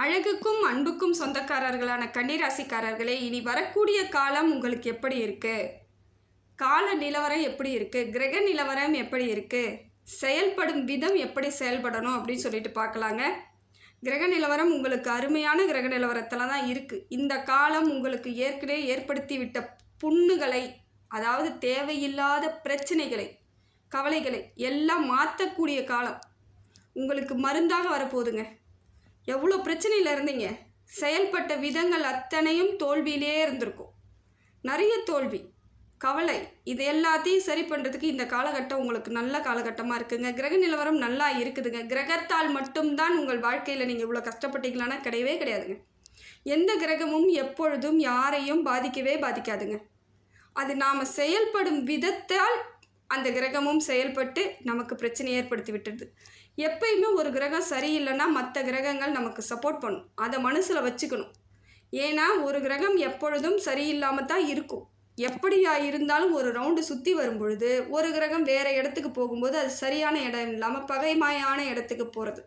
அழகுக்கும் அன்புக்கும் சொந்தக்காரர்களான கன்னிராசிக்காரர்களே இனி வரக்கூடிய காலம் உங்களுக்கு எப்படி இருக்கு? கால நிலவரம் எப்படி இருக்கு? கிரக நிலவரம் எப்படி இருக்கு? செயல்படும் விதம் எப்படி செயல்படணும் அப்படின்னு சொல்லிட்டு பார்க்கலாங்க. கிரக நிலவரம் உங்களுக்கு அருமையான கிரக நிலவரத்தில் தான் இருக்குது இந்த காலம் உங்களுக்கு ஏற்கனவே ஏற்படுத்தி விட்ட புண்ணுகளை அதாவது தேவையில்லாத பிரச்சனைகளை கவலைகளை எல்லாம் மாற்றக்கூடிய காலம். உங்களுக்கு மருந்தாக வரப்போகுதுங்க. எவ்வளோ பிரச்சனையில் இருந்தீங்க? செயல்பட்ட விதங்கள் அத்தனையும் தோல்வியிலே இருந்திருக்கும். நிறைய தோல்வி கவலை இது எல்லாத்தையும் சரி பண்ணுறதுக்கு இந்த காலகட்டம் உங்களுக்கு நல்ல காலகட்டமாக இருக்குங்க. கிரக நிலவரம் நல்லா இருக்குதுங்க. கிரகத்தால் மட்டும்தான் உங்கள் வாழ்க்கையில் நீங்கள் இவ்வளோ கஷ்டப்பட்டீங்களான்னா கிடையவே கிடையாதுங்க. எந்த கிரகமும் எப்பொழுதும் யாரையும் பாதிக்கவே பாதிக்காதுங்க. அது நாம் செயல்படும் விதத்தால் அந்த கிரகமும் செயல்பட்டு நமக்கு பிரச்சனை ஏற்படுத்தி விட்டுடுது எப்பயுமே ஒரு கிரகம் சரியில்லைன்னா மற்ற கிரகங்கள் நமக்கு சப்போர்ட் பண்ணும். அதை மனசில் வச்சுக்கணும். ஏன்னா ஒரு கிரகம் எப்பொழுதும் சரியில்லாமல் தான் இருக்கும். எப்படியா இருந்தாலும் ஒரு ரவுண்டு சுற்றி வரும் பொழுது ஒரு கிரகம் வேறு இடத்துக்கு போகும்போது அது சரியான இடம் இல்லாமல் பகைமாயான இடத்துக்கு போகிறது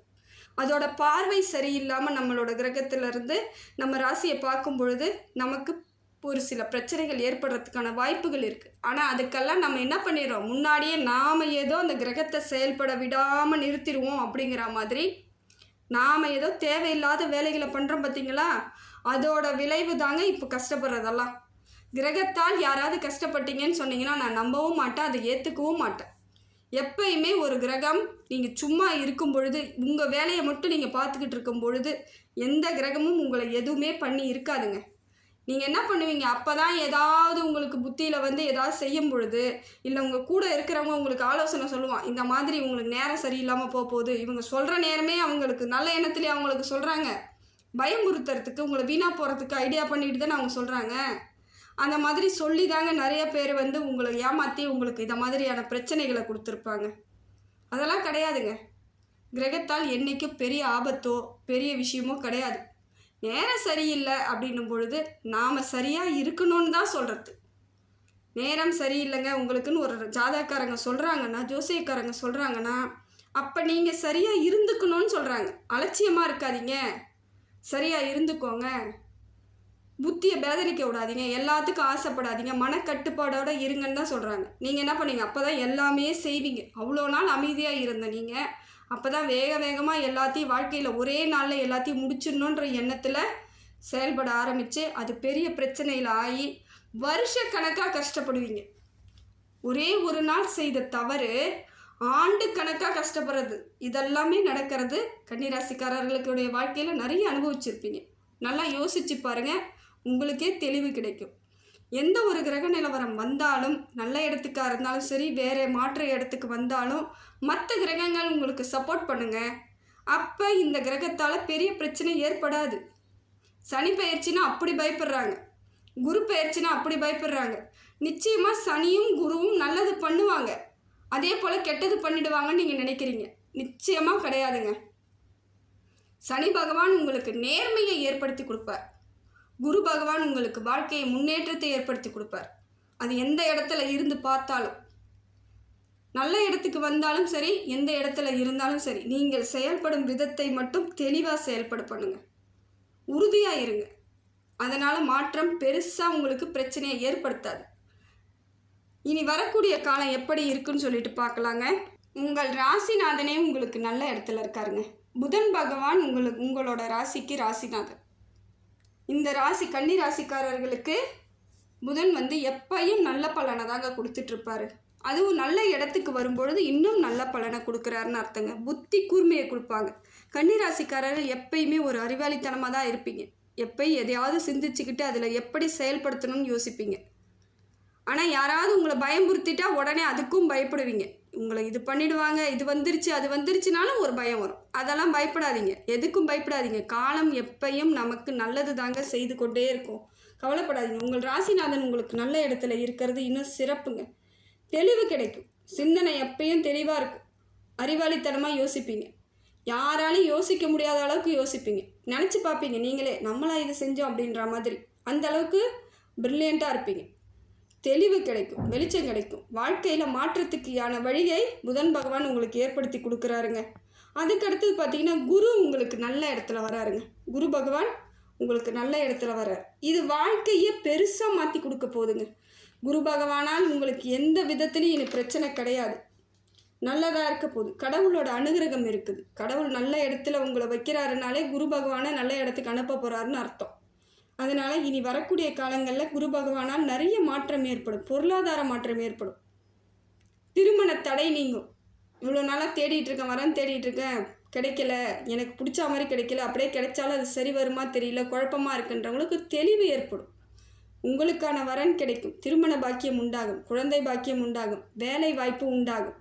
அதோட பார்வை சரியில்லாமல் நம்மளோட கிரகத்திலிருந்து நம்ம ராசியை பார்க்கும் பொழுது நமக்கு ஒரு சில பிரச்சனைகள் ஏற்படுறதுக்கான வாய்ப்புகள் இருக்குது ஆனால் அதுக்கெல்லாம் நம்ம என்ன பண்ணிடுறோம்? முன்னாடியே நாம் ஏதோ அந்த கிரகத்தை செயல்பட விடாமல் நிறுத்திடுவோம் அப்படிங்கிற மாதிரி நாம் ஏதோ தேவையில்லாத வேலைகளை பண்ணுறோம் பார்த்தீங்களா அதோட விளைவு தாங்க இப்போ கஷ்டப்படுறதெல்லாம். கிரகத்தால் யாராவது கஷ்டப்பட்டீங்கன்னு சொன்னீங்கன்னா நான் நம்பவும் மாட்டேன் அதை ஏற்றுக்கவும் மாட்டேன். எப்பயுமே ஒரு கிரகம் நீங்கள் சும்மா இருக்கும் பொழுது உங்கள் வேலையை மட்டும் நீங்கள் பார்த்துக்கிட்டு இருக்கும் பொழுது எந்த கிரகமும் உங்களை எதுவுமே பண்ணி இருக்காதுங்க. நீங்கள் என்ன பண்ணுவீங்க? அப்போ தான் ஏதாவது உங்களுக்கு புத்தியில் வந்து ஏதாவது செய்யும் பொழுது இல்லை உங்கள் கூட இருக்கிறவங்க உங்களுக்கு ஆலோசனை சொல்லுவான் இந்த மாதிரி உங்களுக்கு நேரம் சரியில்லாமல் போக போகுது இவங்க சொல்கிற நேரமே அவங்களுக்கு நல்ல எண்ணத்துலேயே அவங்களுக்கு சொல்கிறாங்க பயமுறுத்துறதுக்கு உங்களை வீணாக போகிறதுக்கு ஐடியா பண்ணிட்டு தானே அவங்க சொல்கிறாங்க அந்த மாதிரி சொல்லி தாங்க நிறைய பேர் வந்து உங்களை ஏமாற்றி உங்களுக்கு இந்த மாதிரியான பிரச்சனைகளை கொடுத்துருப்பாங்க. அதெல்லாம் கிடையாதுங்க. கிரகத்தால் என்றைக்கும் பெரிய ஆபத்தோ பெரிய விஷயமோ கிடையாது. நேரம் சரியில்லை அப்படின்னும் பொழுது நாம் சரியாக இருக்கணும்னு தான் சொல்கிறது நேரம் சரியில்லைங்க உங்களுக்குன்னு ஒரு ஜாதகக்காரங்க சொல்கிறாங்கன்னா ஜோசியக்காரங்க சொல்கிறாங்கன்னா அப்போ நீங்கள் சரியாக இருந்துக்கணும்னு சொல்கிறாங்க அலட்சியமாக இருக்காதீங்க. சரியாக இருந்துக்கோங்க. புத்தியை பேதலிக்க விடாதீங்க. எல்லாத்துக்கும் ஆசைப்படாதீங்க. மனக்கட்டுப்பாடோடு இருங்கன்னு தான் சொல்கிறாங்க நீங்கள் என்ன பண்ணீங்க? அப்போ தான் எல்லாமே செய்வீங்க. அவ்வளோ நாள் அமைதியாக இருந்த நீங்கள் அப்போ தான் வேக வேகமாக எல்லாத்தையும் வாழ்க்கையில் ஒரே நாளில் எல்லாத்தையும் முடிச்சிடணுன்ற எண்ணத்தில் செயல்பட ஆரம்பித்து அது பெரிய பிரச்சனையில் ஆகி வருஷ கணக்காக கஷ்டப்படுவீங்க. ஒரே ஒரு நாள் செய்த தவறு ஆண்டு கணக்காக கஷ்டப்படுறது. இதெல்லாமே நடக்கிறது கன்னிராசிக்காரர்களுடைய வாழ்க்கையில் நிறைய அனுபவிச்சிருப்பீங்க. நல்லா யோசிச்சு பாருங்கள் உங்களுக்கே தெளிவு கிடைக்கும். எந்த ஒரு கிரக நிலவரம் வந்தாலும் நல்ல இடத்துக்காக இருந்தாலும் சரி வேறு மாற்று இடத்துக்கு வந்தாலும் மற்ற கிரகங்கள் உங்களுக்கு சப்போர்ட் பண்ணுங்கள் அப்போ இந்த கிரகத்தால் பெரிய பிரச்சனை ஏற்படாது. சனி பயிற்சினா அப்படி பயப்படுறாங்க. குரு பயிற்சினா அப்படி பயப்படுறாங்க. நிச்சயமாக சனியும் குருவும் நல்லது பண்ணுவாங்க. அதே போல் கெட்டது பண்ணிடுவாங்கன்னு நீங்கள் நினைக்கிறீங்க. நிச்சயமாக கிடையாதுங்க. சனி பகவான் உங்களுக்கு நேர்மையை ஏற்படுத்தி கொடுப்பார். குரு பகவான் உங்களுக்கு வாழ்க்கையை முன்னேற்றத்தை ஏற்படுத்தி கொடுப்பார். அது எந்த இடத்துல இருந்து பார்த்தாலும் நல்ல இடத்துக்கு வந்தாலும் சரி எந்த இடத்துல இருந்தாலும் சரி நீங்கள் செயல்படும் விதத்தை மட்டும் தெளிவாக செயல்பட பண்ணுங்க. உறுதியாக இருங்க. அதனால் மாற்றம் பெருசாக உங்களுக்கு பிரச்சனையை ஏற்படுத்தாது. இனி வரக்கூடிய காலம் எப்படி இருக்குன்னு சொல்லிட்டு பார்க்கலாங்க. உங்கள் ராசிநாதனே உங்களுக்கு நல்ல இடத்துல இருக்காருங்க. புதன் பகவான் உங்களுக்கு உங்களோட ராசிக்கு ராசிநாதன். இந்த ராசி கன்னி ராசிக்காரர்களுக்கு புதன் வந்து எப்பையும் நல்ல பலனை தாங்க கொடுத்துட்ருப்பாரு. அதுவும் நல்ல இடத்துக்கு வரும்பொழுது இன்னும் நல்ல பலனை கொடுக்குறாருன்னு அர்த்தங்க. புத்தி கூர்மையை கொடுப்பாங்க. கன்னி ராசிக்காரர்கள் எப்பயுமே ஒரு அறிவாளித்தனமாக தான் இருப்பீங்க. எப்பயும் எதையாவது சிந்திச்சுக்கிட்டு அதில் எப்படி செயல்படுத்தணும்னு யோசிப்பீங்க. ஆனால் யாராவது உங்களை பயமுறுத்திட்டா உடனே அதுக்கும் பயப்படுவீங்க. உங்களை இது பண்ணிடுவாங்க இது வந்துருச்சு அது வந்துருச்சுனாலும் ஒரு பயம் வரும். அதெல்லாம் பயப்படாதீங்க. எதுக்கும் பயப்படாதீங்க. காலம் எப்பயும் நமக்கு நல்லது தாங்க செய்து கொண்டே இருக்கும். கவலைப்படாதீங்க. உங்கள் ராசிநாதன் உங்களுக்கு நல்ல இடத்துல இருக்கிறது இன்னும் சிறப்புங்க. தெளிவு கிடைக்கும். சிந்தனை எப்பயும் தெளிவாக இருக்கும். அறிவாளித்தனமாக யோசிப்பீங்க. யாராலையும் யோசிக்க முடியாத அளவுக்கு யோசிப்பீங்க. நினச்சி பார்ப்பீங்க. நீங்களே நம்மளா இது செஞ்சோம் அப்படின்ற மாதிரி. அந்த அளவுக்கு ப்ரில்லியண்ட்டாக இருப்பீங்க. தெளிவு கிடைக்கும் வெளிச்சம் கிடைக்கும். வாழ்க்கையில் மாற்றத்துக்கான வழியை புதன் பகவான் உங்களுக்கு ஏற்படுத்தி கொடுக்குறாருங்க. அதுக்கடுத்தது பார்த்திங்கன்னா பார்த்தீங்கன்னா குரு உங்களுக்கு நல்ல இடத்துல வராருங்க. குரு பகவான் உங்களுக்கு நல்ல இடத்துல வரார் இது வாழ்க்கையை பெருசாக மாற்றி கொடுக்க போகுதுங்க. குரு பகவானால் உங்களுக்கு எந்த விதத்துலையும் இனி பிரச்சனை கிடையாது. நல்லதாக இருக்க போகுது. கடவுளோட அனுகிரகம் இருக்குது. கடவுள் நல்ல இடத்துல உங்களை வைக்கிறாருனாலே குரு பகவானை நல்ல இடத்துக்கு அனுப்ப போகிறாருன்னு அர்த்தம். அதனால் இனி வரக்கூடிய காலங்களில் குரு பகவானால் நிறைய மாற்றம் ஏற்படும். பொருளாதார மாற்றம் ஏற்படும். திருமண தடை நீங்கும். இவ்வளோ நாளாக தேடிட்டு இருக்கேன் வரேன் தேடிட்டு இருக்கேன். கிடைக்கல. எனக்கு பிடிச்ச மாதிரி கிடைக்கல. அப்படியே கிடைச்சாலும் அது சரி வருமா தெரியல. குழப்பமாக இருக்குன்றவங்களுக்கு தெளிவு ஏற்படும். உங்களுக்கான வரன் கிடைக்கும். திருமண பாக்கியம் உண்டாகும். குழந்தை பாக்கியம் உண்டாகும். வேலை வாய்ப்பு உண்டாகும்.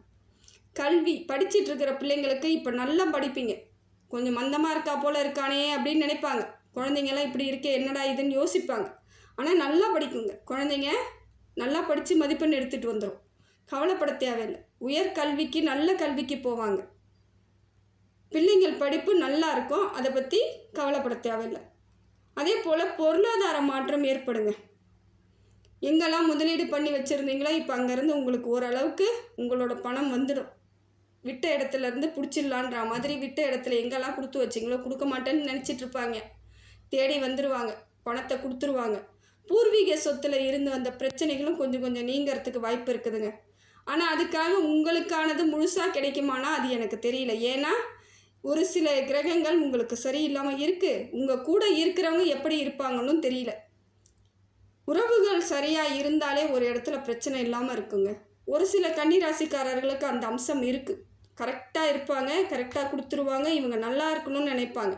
கல்வி படிச்சிட்டு இருக்கிற பிள்ளைங்களுக்கு இப்போ நல்லா படிப்பீங்க. கொஞ்சம் மந்தமாக இருக்கா போல் இருக்கானே அப்படின்னு நினைப்பாங்க. குழந்தைங்கெல்லாம் இப்படி இருக்கே என்னடா இதுன்னு யோசிப்பாங்க. ஆனால் நல்லா படிக்குங்க. குழந்தைங்க நல்லா படித்து மதிப்பெண் எடுத்துகிட்டு வந்துடும் கவலைப்பட தேவையில்லை. உயர் கல்விக்கு நல்ல கல்விக்கு போவாங்க. பிள்ளைங்கள் படிப்பு நல்லா இருக்கும். அதை பற்றி கவலைப்பட தேவையில்லை. அதே போல் பொருளாதார மாற்றம் ஏற்படுங்க. எங்கெல்லாம் முதலீடு பண்ணி வச்சுருந்தீங்களோ இப்போ அங்கேருந்து உங்களுக்கு ஓரளவுக்கு உங்களோட பணம் வந்துடும். விட்ட இடத்துல இருந்து பிடிச்சிடலான்ற மாதிரி விட்ட இடத்துல எங்கெல்லாம் கொடுத்து வச்சிங்களோ கொடுக்க மாட்டேன்னு நினச்சிட்ருப்பாங்க தேடி வந்துடுவாங்க பணத்தை கொடுத்துருவாங்க. பூர்வீக சொத்தில் இருந்து வந்த பிரச்சனைகளும் கொஞ்சம் கொஞ்சம் நீங்கிறதுக்கு வாய்ப்பு இருக்குதுங்க. ஆனால் அதுக்காக உங்களுக்கானது முழுசாக கிடைக்குமானா அது எனக்கு தெரியல. ஏன்னா ஒரு சில கிரகங்கள் உங்களுக்கு சரியில்லாமல் இருக்குது உங்கள் கூட இருக்கிறவங்க எப்படி இருப்பாங்கன்னு தெரியல. உறவுகள் சரியாக இருந்தாலே ஒரு இடத்துல பிரச்சனை இல்லாமல் இருக்குங்க. ஒரு சில கன்னிராசிக்காரர்களுக்கு அந்த அம்சம் இருக்குது கரெக்டாக இருப்பாங்க கரெக்டாக கொடுத்துருவாங்க இவங்க நல்லா இருக்கணும்னு நினைப்பாங்க.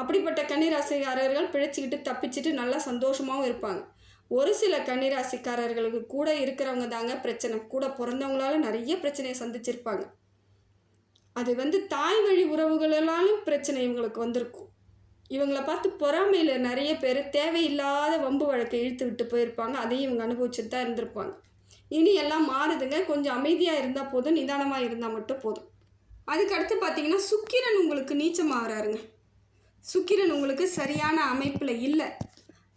அப்படிப்பட்ட கன்னிராசிக்காரர்கள் பிழைச்சிக்கிட்டு தப்பிச்சிட்டு நல்லா சந்தோஷமாகவும் இருப்பாங்க. ஒரு சில கன்னிராசிக்காரர்களுக்கு கூட இருக்கிறவங்க தாங்க பிரச்சனை. கூட பிறந்தவங்களால நிறைய பிரச்சனையை சந்திச்சிருப்பாங்க. அது வந்து தாய் வழி உறவுகளாலும் பிரச்சனை இவங்களுக்கு வந்திருக்கும். இவங்களை பார்த்து பொறாமையில் நிறைய பேர் தேவையில்லாத வம்பு வழக்கை இழுத்து விட்டு போயிருப்பாங்க. அதையும் இவங்க அனுபவிச்சுட்டு தான் இருந்திருப்பாங்க. இனி எல்லாம் மாறுதுங்க. கொஞ்சம் அமைதியாக இருந்தால் போதும். நிதானமாக இருந்தால் மட்டும் போதும். அதுக்கடுத்து பார்த்தீங்கன்னா சுக்கிரன் உங்களுக்கு நீச்சமாகறாருங்க. சுக்கிரன் உங்களுக்கு சரியான அமைப்பில் இல்லை.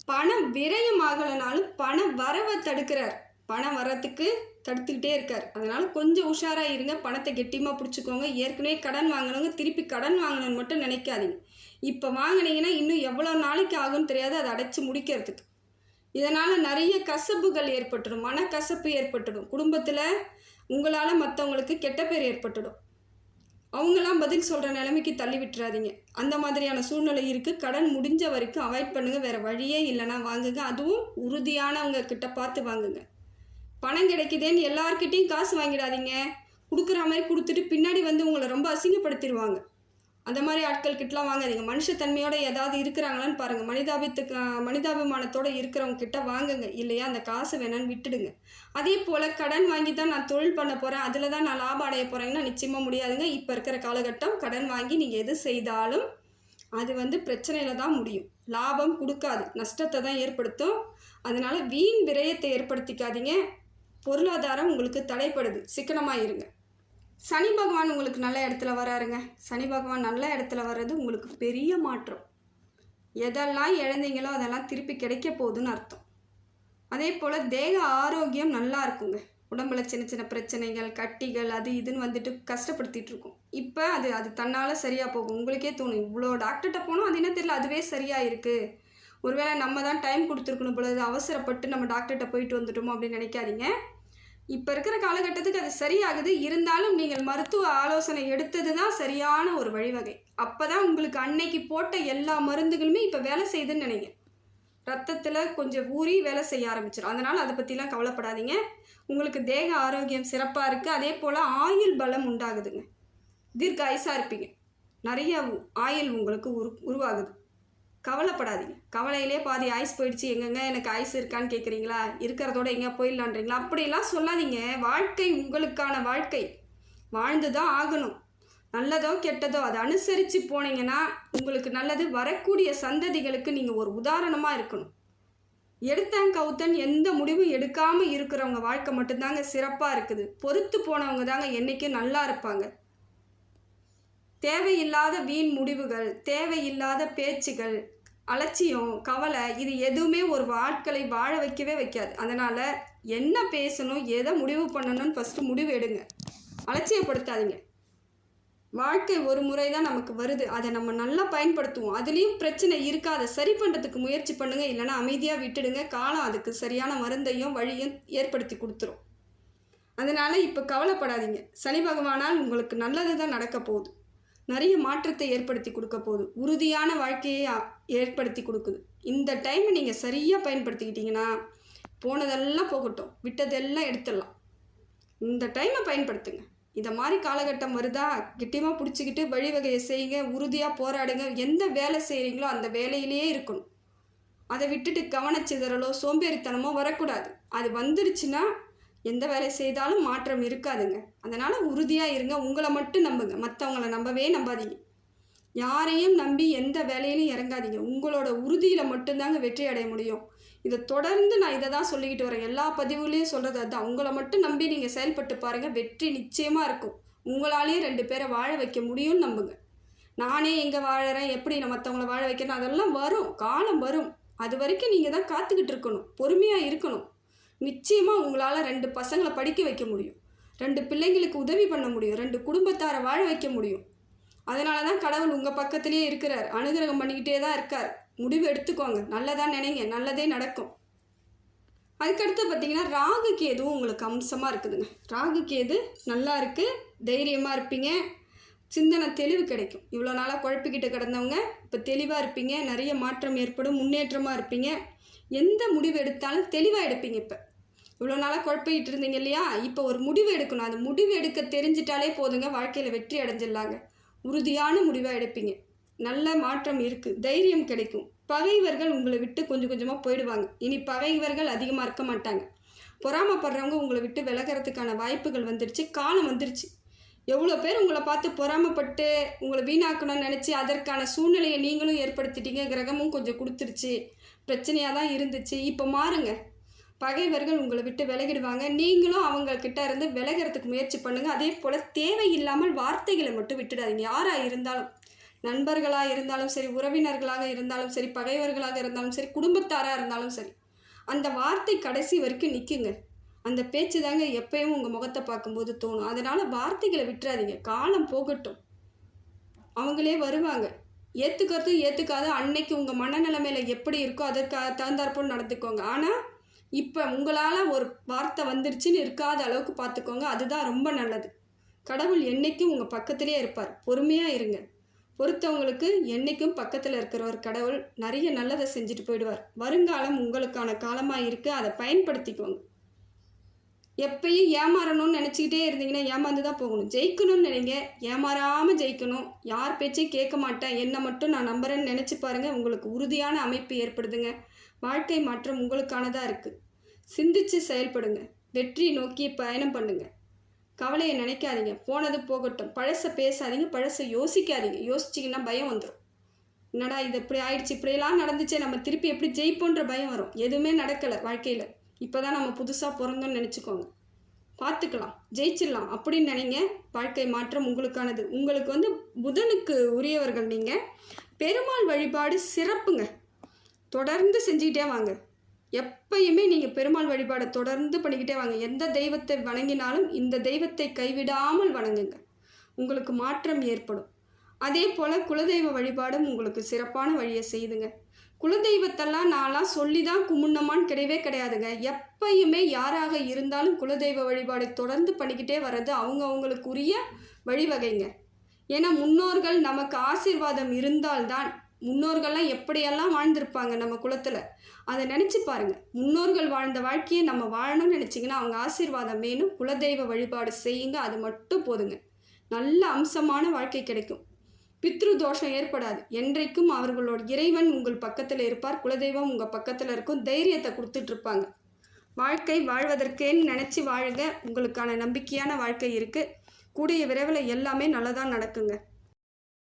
பணம் விரயமாகலைனாலும் பணம் வரவை தடுக்கிறார். பணம் வரத்துக்கு தடுத்துக்கிட்டே இருக்கார். அதனால் கொஞ்சம் உஷாராக இருங்க. பணத்தை கெட்டியமாக பிடிச்சிக்கோங்க. ஏற்கனவே கடன் வாங்கினவங்க திருப்பி கடன் வாங்கணும்னு மட்டும் நினைக்காதீங்க. இப்போ வாங்கினீங்கன்னா இன்னும் எவ்வளோ நாளைக்கு ஆகும்னு தெரியாது. அதை அடைச்சி முடிக்கிறதுக்கு. இதனால் நிறைய கசப்புகள் ஏற்பட்டுடும். மனக்கசப்பு ஏற்பட்டுடும். குடும்பத்தில் உங்களால் மற்றவங்களுக்கு கெட்ட பேர் ஏற்பட்டுடும். அவங்களாம் பதில் சொல்கிற நிலைமைக்கு தள்ளி விட்டுறாதீங்க. அந்த மாதிரியான சூழ்நிலை இருக்குது கடன் முடிஞ்ச வரைக்கும் அவாய்ட் பண்ணுங்கள் வேறு வழியே இல்லைன்னா வாங்குங்க. அதுவும் உறுதியானவங்க கிட்ட பார்த்து வாங்குங்க. பணம் கிடைக்குதேன்னு எல்லார்கிட்டேயும் காசு வாங்கிடாதீங்க. கொடுக்குற மாதிரி கொடுத்துட்டு பின்னாடி வந்து உங்களை ரொம்ப அசிங்கப்படுத்திடுவாங்க. அந்த மாதிரி ஆட்கள் கிட்டலாம் வாங்காதீங்க. மனுஷத்தன்மையோட ஏதாவது இருக்கிறாங்களான்னு பாருங்கள் மனிதாபித்துக்கு மனிதாபிமானத்தோடு இருக்கிறவங்க கிட்ட வாங்குங்க. இல்லையா? அந்த காசு வேணான்னு விட்டுடுங்க. அதே போல் கடன் வாங்கி தான் நான் தொழில் பண்ண போகிறேன் அதில் தான் நான் லாபம் அடைய போகிறேங்கன்னா நிச்சயமாக முடியாதுங்க. இப்போ இருக்கிற காலகட்டம் கடன் வாங்கி நீங்கள் எது செய்தாலும் அது வந்து பிரச்சனையில் தான் முடியும். லாபம் கொடுக்காது. நஷ்டத்தை தான் ஏற்படுத்தும். அதனால் வீண் விரயத்தை ஏற்படுத்திக்காதீங்க. பொருளாதாரம் உங்களுக்கு தடைப்படுது. சிக்கனமாக இருங்க சனி பகவான் உங்களுக்கு நல்ல இடத்துல வராருங்க. சனி பகவான் நல்ல இடத்துல வர்றது உங்களுக்கு பெரிய மாற்றம். எதெல்லாம் இழந்தீங்களோ அதெல்லாம் திருப்பி கிடைக்க போகுதுன்னு அர்த்தம். அதே போல் தேக ஆரோக்கியம் நல்லா இருக்குங்க. உடம்புல சின்ன சின்ன பிரச்சனைகள் கட்டிகள் அது இதுன்னு வந்துட்டு கஷ்டப்படுத்திட்டு இருக்கும். இப்போ அது அது தன்னால் சரியாக போகும். உங்களுக்கே தோணும் இவ்வளோ டாக்டர்கிட்ட போனோம் அது என்ன தெரியல அதுவே சரியாக இருக்குது ஒருவேளை நம்ம தான் டைம் கொடுத்துருக்கணும் பொழுது அவசரப்பட்டு நம்ம டாக்டர்கிட்ட போயிட்டு வந்துட்டோமோ அப்படின்னு நினைக்காதீங்க. இப்போ இருக்கிற காலகட்டத்துக்கு அது சரியாகுது. இருந்தாலும் நீங்கள் மருத்துவ ஆலோசனை எடுத்தது தான் சரியான ஒரு வழிவகை. அப்போ தான் உங்களுக்கு அன்னைக்கு போட்ட எல்லா மருந்துகளுமே இப்போ வேலை செய்யுதுன்னு நினைங்க. ரத்தத்தில் கொஞ்சம் ஊறி வேலை செய்ய ஆரம்பிச்சிடும் அதனால் அதை பற்றிலாம் கவலைப்படாதீங்க. உங்களுக்கு தேக ஆரோக்கியம் சிறப்பாக இருக்குது அதே போல் ஆயுள் பலம் உண்டாகுதுங்க. தீர்க்க ஆயுசாக இருப்பீங்க. நிறைய ஆயுள் உங்களுக்கு உரு உருவாகுது. கவலைப்படாதீங்க. கவலையிலே பாதி ஐஸ் போயிடுச்சு. எங்கெங்க எனக்கு ஐஸ் இருக்கான்னு கேட்குறீங்களா இருக்கிறதோட எங்கே போயிடலான்றீங்களா? அப்படிலாம் சொல்லாதீங்க. வாழ்க்கை உங்களுக்கான வாழ்க்கை. வாழ்ந்து தான் ஆகணும். நல்லதோ கெட்டதோ அதை அனுசரித்து போனீங்கன்னா உங்களுக்கு நல்லது. வரக்கூடிய சந்ததிகளுக்கு நீங்கள் ஒரு உதாரணமாக இருக்கணும். எடுத்தேன் கவுத்தன் எந்த முடிவும் எடுக்காமல் இருக்கிறவங்க வாழ்க்கை மட்டும்தாங்க சிறப்பாக இருக்குது. பொறுத்து போனவங்க தாங்க என்றைக்கும் நல்லா இருப்பாங்க. தேவையில்லாத வீண் முடிவுகள் தேவையில்லாத பேச்சுகள் அலட்சியம் கவலை இது எதுவுமே ஒரு ஆட்களை வாழ வைக்கவே வைக்காது. அதனால் என்ன பேசணும் எதை முடிவு பண்ணணும்னு ஃபஸ்ட்டு முடிவு எடுங்க. அலட்சியப்படுத்தாதீங்க. வாழ்க்கை ஒரு முறை தான் நமக்கு வருது. அதை நம்ம நல்லா பயன்படுத்துவோம். அதுலேயும் பிரச்சனை இருக்காத. சரி பண்ணுறதுக்கு முயற்சி பண்ணுங்கள் இல்லைன்னா அமைதியாக விட்டுடுங்க. காலம் அதுக்கு சரியான மருந்தையும் வழியும் ஏற்படுத்தி கொடுத்துரும். அதனால் இப்போ கவலைப்படாதீங்க. சனி பகவானால் உங்களுக்கு நல்லது தான் நடக்க போகுது. நிறைய மாற்றத்தை ஏற்படுத்தி கொடுக்க போகுது. உறுதியான வாழ்க்கையை ஏற்படுத்தி கொடுக்குது. இந்த டைமை நீங்கள் சரியாக பயன்படுத்திக்கிட்டிங்கன்னா போனதெல்லாம் போகட்டும். விட்டதெல்லாம் எடுத்துடலாம். இந்த டைமை பயன்படுத்துங்க. இதை மாதிரி காலகட்டம் வருதா? கிட்டியமாக பிடிச்சிக்கிட்டு வழிவகையை செய்யுங்க. உறுதியாக போராடுங்க. எந்த வேலை செய்கிறீங்களோ அந்த வேலையிலேயே இருக்கணும். அதை விட்டுட்டு கவனச்சிதறலோ சோம்பேறித்தனமோ வரக்கூடாது. அது வந்துருச்சுன்னா எந்த வேலை செய்தாலும் மாற்றம் இருக்காதுங்க. அதனால் உறுதியாக இருங்க. உங்களை மட்டும் நம்புங்க. மற்றவங்கள நம்பவே நம்பாதீங்க. யாரையும் நம்பி எந்த வேலையிலும் இறங்காதீங்க. உங்களோட உறுதியில் மட்டும்தாங்க வெற்றி அடைய முடியும். இதை தொடர்ந்து நான் இதை தான் சொல்லிக்கிட்டு வரேன். எல்லா பதிவுலேயும் சொல்கிறது அதுதான். உங்களை மட்டும் நம்பி நீங்கள் செயல்பட்டு பாருங்கள் வெற்றி நிச்சயமாக இருக்கும். உங்களாலேயே ரெண்டு பேரை வாழ வைக்க முடியும்னு நம்புங்க. நானே எங்கே வாழறேன்? எப்படி நான் மற்றவங்கள வாழ வைக்கிறேன் அதெல்லாம் வரும். காலம் வரும். அது வரைக்கும் நீங்கள் தான் காத்துக்கிட்டு இருக்கணும். பொறுமையாக இருக்கணும். நிச்சயமாக உங்களால் ரெண்டு பசங்களை படிக்க வைக்க முடியும். ரெண்டு பிள்ளைங்களுக்கு உதவி பண்ண முடியும். ரெண்டு குடும்பத்தாரை வாழ வைக்க முடியும். அதனால தான் கடவுள் உங்கள் பக்கத்திலேயே இருக்கிறார். அனுகிரகம் பண்ணிக்கிட்டே தான் இருக்கார். முடிவு எடுத்துக்கோங்க. நல்லதாக நினைங்க. நல்லதே நடக்கும். அதுக்கடுத்து பார்த்தீங்கன்னா ராகு கேதுவும் உங்களுக்கு அம்சமாக இருக்குதுங்க. ராகு கேது நல்லா இருக்குது தைரியமாக இருப்பீங்க. சிந்தனை தெளிவு கிடைக்கும். இவ்வளோ நாளாக குழப்பிக்கிட்டு கிடந்தவங்க இப்போ தெளிவாக இருப்பீங்க. நிறைய மாற்றம் ஏற்படும். முன்னேற்றமாக இருப்பீங்க. எந்த முடிவு எடுத்தாலும் தெளிவாக எடுப்பீங்க இப்போ. இவ்வளோ நாளாக குழப்பிக்கிட்டு இருந்தீங்க இல்லையா? இப்போ ஒரு முடிவு எடுக்கணும். அந்த முடிவு எடுக்க தெரிஞ்சிட்டாலே போதுங்க. வாழ்க்கையில் வெற்றி அடைஞ்சிடலாங்க. உறுதியான முடிவாக எடுப்பீங்க. நல்ல மாற்றம் இருக்குது தைரியம் கிடைக்கும். பகைவர்கள் உங்களை விட்டு கொஞ்சம் கொஞ்சமாக போயிடுவாங்க. இனி பகைவர்கள் அதிகமாக இருக்க மாட்டாங்க. பொறாமப்படுறவங்க உங்களை விட்டு விலகிறதுக்கான வாய்ப்புகள் வந்துடுச்சு காலம் வந்துருச்சு. எவ்வளோ பேர் உங்களை பார்த்து பொறாமப்பட்டு உங்களை வீணாக்கணும்னு நினச்சி அதற்கான சூழ்நிலையை நீங்களும் ஏற்படுத்திட்டீங்க. கிரகமும் கொஞ்சம் கொடுத்துருச்சு. பிரச்சனையாக தான் இருந்துச்சு. இப்போ மாறுங்க. பகைவர்கள் உங்களை விட்டு விலகிடுவாங்க. நீங்களும் அவங்கக்கிட்ட இருந்து விலகிறதுக்கு முயற்சி பண்ணுங்கள் அதே போல் தேவையில்லாமல் வார்த்தைகளை மட்டும் விட்டுடாதீங்க. யாராக இருந்தாலும் நண்பர்களாக இருந்தாலும் சரி உறவினர்களாக இருந்தாலும் சரி பகைவர்களாக இருந்தாலும் சரி குடும்பத்தாராக இருந்தாலும் சரி அந்த வார்த்தை கடைசி வரைக்கும் நிற்குங்க அந்த பேச்சு தாங்க எப்பயும் உங்கள் முகத்தை பார்க்கும்போது தோணும். அதனால் வார்த்தைகளை விட்டுறாதீங்க. காலம் போகட்டும். அவங்களே வருவாங்க. ஏற்றுக்கிறதும் ஏற்றுக்காத அன்னைக்கு உங்கள் மனநிலைமையில் எப்படி இருக்கோ அதற்கு தகுந்தாற்போல் நடந்துக்கோங்க. ஆனால் இப்போ உங்களால் ஒரு வார்த்தை வந்துருச்சுன்னு இருக்காத அளவுக்கு பார்த்துக்கோங்க அதுதான் ரொம்ப நல்லது. கடவுள் என்றைக்கும் உங்கள் பக்கத்திலே இருப்பார். பொறுமையாக இருங்க. பொறுத்தவங்களுக்கு என்றைக்கும் பக்கத்தில் இருக்கிற ஒரு கடவுள். நிறைய நல்லதை செஞ்சுட்டு போயிடுவார். வருங்காலம் உங்களுக்கான காலமாக இருக்குது அதை பயன்படுத்திக்கோங்க. எப்பயும் ஏமாறணும்னு நினச்சிக்கிட்டே இருந்தீங்கன்னா ஏமாந்து தான் போகணும். ஜெயிக்கணும்னு நினைங்க. ஏமாறாமல் ஜெயிக்கணும். யார் பேச்சையும் கேட்க மாட்டேன் என்னை மட்டும் நான் நம்புறேன்னு நினச்சி பாருங்கள் உங்களுக்கு உறுதியான அமைப்பு ஏற்படுதுங்க. வாழ்க்கை மாற்றம் உங்களுக்கானதாக இருக்குது சிந்திச்சு செயல்படுங்க. வெற்றி நோக்கி பயணம் பண்ணுங்கள் கவலையை நினைக்காதீங்க. போனது போகட்டும். பழசை பேசாதீங்க. பழசை யோசிக்காதீங்க. யோசிச்சிங்கன்னா பயம் வந்துடும் என்னடா இது இப்படி ஆயிடுச்சு? இப்படியெல்லாம் நடந்துச்சே. நம்ம திருப்பி எப்படி ஜெயிப்போன்ற பயம் வரும். எதுவுமே நடக்கலை வாழ்க்கையில். இப்போ தான் நம்ம புதுசாக பிறந்தோம்னு நினச்சிக்கோங்க. பார்த்துக்கலாம் ஜெயிச்சிடலாம். அப்படின்னு நினைங்க. வாழ்க்கை மாற்றம் உங்களுக்கானது. உங்களுக்கு வந்து புதனுக்கு உரியவர்கள் நீங்கள் பெருமாள் வழிபாடு சிறப்புங்க. தொடர்ந்து செஞ்சுக்கிட்டே வாங்க. எப்பயுமே நீங்கள் பெருமாள் வழிபாடை தொடர்ந்து பண்ணிக்கிட்டே வாங்க. எந்த தெய்வத்தை வணங்கினாலும் இந்த தெய்வத்தை கைவிடாமல் வணங்குங்க. உங்களுக்கு மாற்றம் ஏற்படும். அதே போல் குலதெய்வ வழிபாடும் உங்களுக்கு சிறப்பான வழியை செய்துங்க. குலதெய்வத்தெல்லாம் நான்லாம் சொல்லி தான் கும்பிடணுமான்னு கிடையவே கிடையாதுங்க. எப்பயுமே யாராக இருந்தாலும் குலதெய்வ வழிபாடு தொடர்ந்து பண்ணிக்கிட்டே வர்றது அவங்க அவங்களுக்குரிய வழிவகைங்க. ஏன்னா முன்னோர்கள் நமக்கு ஆசீர்வாதம் இருந்தால்தான் முன்னோர்கள்லாம் எப்படியெல்லாம் வாழ்ந்திருப்பாங்க நம்ம குலத்தில்? அதை நினச்சி பாருங்கள் முன்னோர்கள் வாழ்ந்த வாழ்க்கையை நம்ம வாழணும்னு நினச்சிங்கன்னா அவங்க ஆசீர்வாதம் வேணும். குலதெய்வ வழிபாடு செய்யுங்க. அது மட்டும் போதுங்க. நல்ல அம்சமான வாழ்க்கை கிடைக்கும். பித்ரு தோஷம் ஏற்படாது. என்றைக்கும் அவர்களோட இறைவன் உங்கள் பக்கத்தில் இருப்பார். குலதெய்வம் உங்கள் பக்கத்தில் இருக்கும். தைரியத்தை கொடுத்துட்ருப்பாங்க. வாழ்க்கை வாழ்வதற்கேன்னு நினச்சி வாழுங்க உங்களுக்கான நம்பிக்கையான வாழ்க்கை இருக்குது கூடிய விரைவில் எல்லாமே நல்லதாக நடக்குங்க.